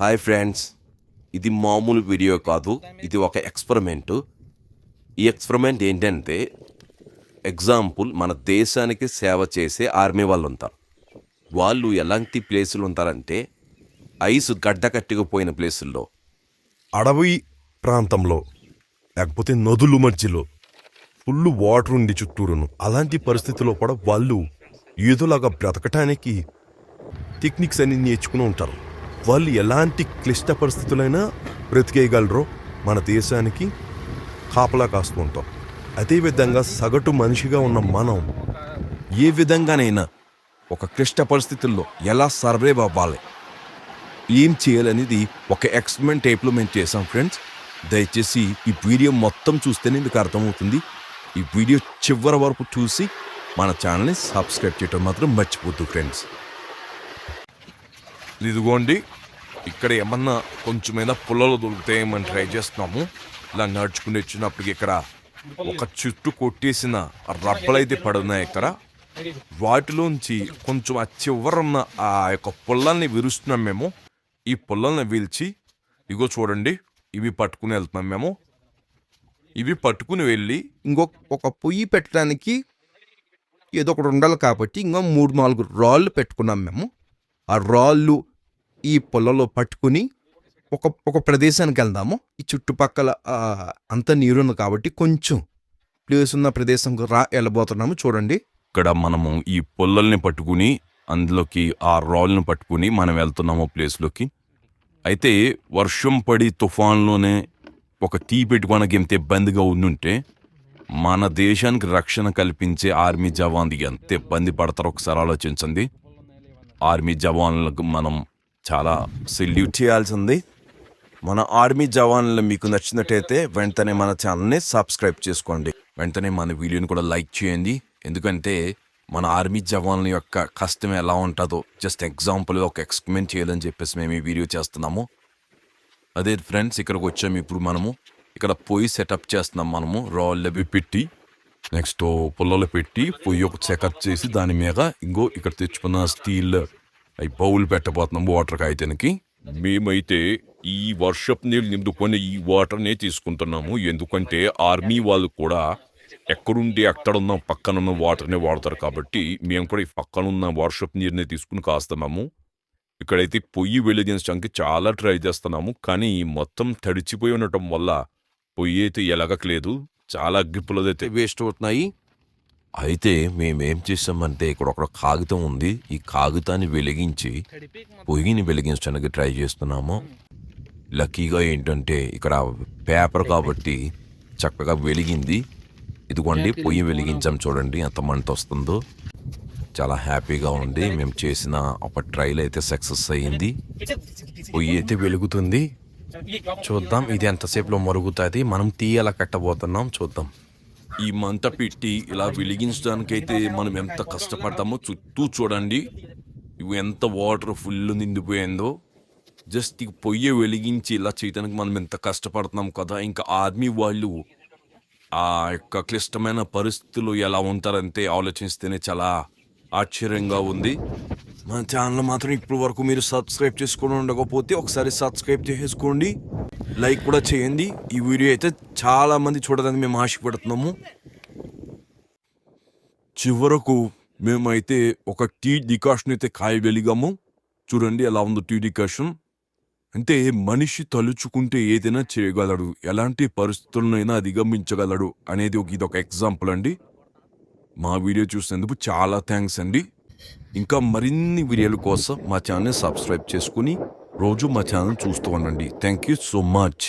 Hi friends ఇది మామూలు video కాదు. ఇది ఒక ఎక్స్పెరిమెంట్ ఈ ఎక్స్పెరిమెంట్ ఏంటంటే ఎగ్జాంపుల్ మన దేశానికి సేవ చేసే ఆర్మీ వాళ్ళు ఉంటారు వాళ్ళు ఎలాంటి ప్లేసులు ఉంటారంటే ఐస్ గడ్డ కట్టుకుపోయిన ప్లేసుల్లో అడవి ప్రాంతంలో లేకపోతే నదులు మధ్యలో ఫుల్ వాటర్ ఉండి చుట్టూరును అలాంటి పరిస్థితిలో కూడా వాళ్ళు ఏదోలాగా బ్రతకటానికి టెక్నిక్స్ అన్ని నేర్చుకుని ఉంటారు. వాళ్ళు ఎలాంటి క్లిష్ట పరిస్థితులైనా బ్రతికేయగలరో మన దేశానికి కాపలా కాస్తుంటాం అదేవిధంగా సగటు మనిషిగా ఉన్న మనం ఏ విధంగానైనా ఒక క్లిష్ట పరిస్థితుల్లో ఎలా సర్వైవ్ అవ్వాలి? ఏం చేయాలనేది ఒక ఎక్స్పెరిమెంట్ టైప్లో మేము చేసాం ఫ్రెండ్స్. దయచేసి ఈ వీడియో మొత్తం చూస్తేనే మీకు అర్థమవుతుంది. ఈ వీడియో చివరి వరకు చూసి మన ఛానల్ని సబ్స్క్రైబ్ చేయడం మాత్రం మర్చిపోద్దు ఫ్రెండ్స్. ఇదిగోండి. ఇక్కడ ఏమన్నా కొంచెమైనా పుల్లలు దొరుకుతాయేమని ట్రై చేస్తున్నాము? ఇలా నడుచుకుని వచ్చినప్పటికి ఇక్కడ ఒక చుట్టు కొట్టేసిన రబ్బలైతే పడున్నాయి ఇక్కడ. వాటిలోంచి కొంచెం ఆ చివరున్న ఆ యొక్క పుల్లల్ని విరుస్తున్నాం మేము. ఈ పుల్లల్ని వీల్చి ఇగో చూడండి ఇవి పట్టుకుని వెళ్తున్నాం మేము. ఇవి పట్టుకుని వెళ్ళి ఇంకొక ఒక పొయ్యి పెట్టడానికి ఏదో ఒకటి ఉండాలి కాబట్టి ఇంకో మూడు నాలుగు రాళ్ళు పెట్టుకున్నాం మేము. ఆ రాళ్ళు ఈ పొలంలో పట్టుకుని ఒక ఒక ప్రదేశానికి వెళ్దాము. ఈ చుట్టుపక్కల అంత నీరుంది కాబట్టి కొంచెం ప్లేస్ ఉన్న ప్రదేశం రా వెళ్ళబోతున్నాము. చూడండి. ఇక్కడ మనము ఈ పొల్లల్ని పట్టుకుని అందులోకి ఆ రాళ్ళని పట్టుకుని మనం వెళ్తున్నాము ప్లేస్లోకి. అయితే వర్షం పడి తుఫాన్లోనే ఒక టీ పెట్టుకోవడానికి ఎంత ఇబ్బందిగా ఉండుంటే మన దేశానికి రక్షణ కల్పించే ఆర్మీ జవాన్ది ఎంత ఇబ్బంది పడతారో ఒకసారి ఆలోచించండి. ఆర్మీ జవాన్లకు మనం చాలా సెల్యూట్ చేయాల్సింది. మన ఆర్మీ జవాన్లు మీకు నచ్చినట్టయితే వెంటనే మన ఛానల్ని సబ్స్క్రైబ్ చేసుకోండి. వెంటనే మన వీడియోని కూడా లైక్ చేయండి. ఎందుకంటే మన ఆర్మీ జవాన్ల యొక్క కష్టం ఎలా ఉంటుందో జస్ట్ ఎగ్జాంపుల్ ఒక ఎక్స్పెరిమెంట్ చేయాలని చెప్పేసి మేము ఈ వీడియో చేస్తున్నాము. అదే ఫ్రెండ్స్ ఇక్కడికి వచ్చాము ఇప్పుడు మనము. ఇక్కడ పొయ్యి సెటప్ చేస్తున్నాం మనము. రాళ్ళు అవి పెట్టి నెక్స్ట్ పుల్లలు పెట్టి పొయ్యి ఒక చెకప్ చేసి దాని మీద ఇంకో ఇక్కడ తెచ్చుకున్న స్టీల్ అవి బౌల్ పెట్టబోతున్నాం వాటర్ కాగితానికి. మేమైతే ఈ వర్షపు నీళ్ళు నింపుకొని ఈ వాటర్నే తీసుకుంటున్నాము. ఎందుకంటే ఆర్మీ వాళ్ళు కూడా ఎక్కడుండి ఎక్కడున్న పక్కనున్న వాటర్నే వాడతారు కాబట్టి మేము కూడా ఈ పక్కనున్న వర్షపు నీరునే తీసుకుని కాస్తున్నాము. ఇక్కడైతే పొయ్యి వెలిగించడానికి చాలా ట్రై చేస్తున్నాము. కానీ మొత్తం తడిచిపోయి ఉండటం వల్ల పొయ్యి అయితే ఎలగట్లేదు. చాలా అగ్గిపులదైతే వేస్ట్ అవుతున్నాయి. అయితే మేమేం చేసామంటే ఇక్కడ ఒక కాగితం ఉంది. ఈ కాగితాన్ని వెలిగించి పొయ్యిని వెలిగించడానికి ట్రై చేస్తున్నాము. లక్కీగా ఏంటంటే ఇక్కడ పేపర్ కాబట్టి చక్కగా వెలిగింది. ఇదిగోండి పొయ్యి వెలిగించాం చూడండి ఎంత మంట వస్తుందో. చాలా హ్యాపీగా ఉంది. మేము చేసిన ఒక ట్రైల్ అయితే సక్సెస్ అయ్యింది పొయ్యి అయితే వెలుగుతుంది. చూద్దాం ఇది ఎంతసేపులో మరుగుతుంది? మనం తీయాల కట్టబోతున్నాం? చూద్దాం. ఈ మంట పెట్టి ఇలా వెలిగించడానికైతే మనం ఎంత కష్టపడతామో చుట్టూ చూడండి. ఇవి ఎంత వాటర్ ఫుల్ నిండిపోయిందో. జస్ట్ ఈ పొయ్యి వెలిగించి ఇలా చేయడానికి మనం ఎంత కష్టపడుతున్నాం కదా. ఇంకా ఆర్మీ వాళ్ళు ఆ యొక్క క్లిష్టమైన పరిస్థితులు ఎలా ఉంటారంటే ఆలోచిస్తేనే చాలా ఆశ్చర్యంగా ఉంది. మన ఛానల్ మాత్రం ఇప్పటి వరకు మీరు సబ్స్క్రైబ్ చేసుకుని ఉండకపోతే ఒకసారి సబ్స్క్రైబ్ చేసుకోండి లైక్ కూడా చేయండి. ఈ వీడియో అయితే చాలామంది చూడడానికి మేము ఆశపడుతున్నాము. చివరకు మేమైతే ఒక టీ డికాషన్ అయితే కాయగలిగాము చూడండి ఎలా ఉందో టీ డికాషన్. అంటే మనిషి తలుచుకుంటే ఏదైనా చేయగలడు. ఎలాంటి పరిస్థితులనైనా అధిగమించగలడు అనేది ఒక ఇదొక ఎగ్జాంపుల్ అండి. మా వీడియో చూసినందుకు చాలా థ్యాంక్స్ అండి. ఇంకా మరిన్ని వీడియోల కోసం మా ఛానల్ సబ్స్క్రైబ్ చేసుకుని రోజు మా ఛానల్ చూస్తూ ఉండండి. Thank you so much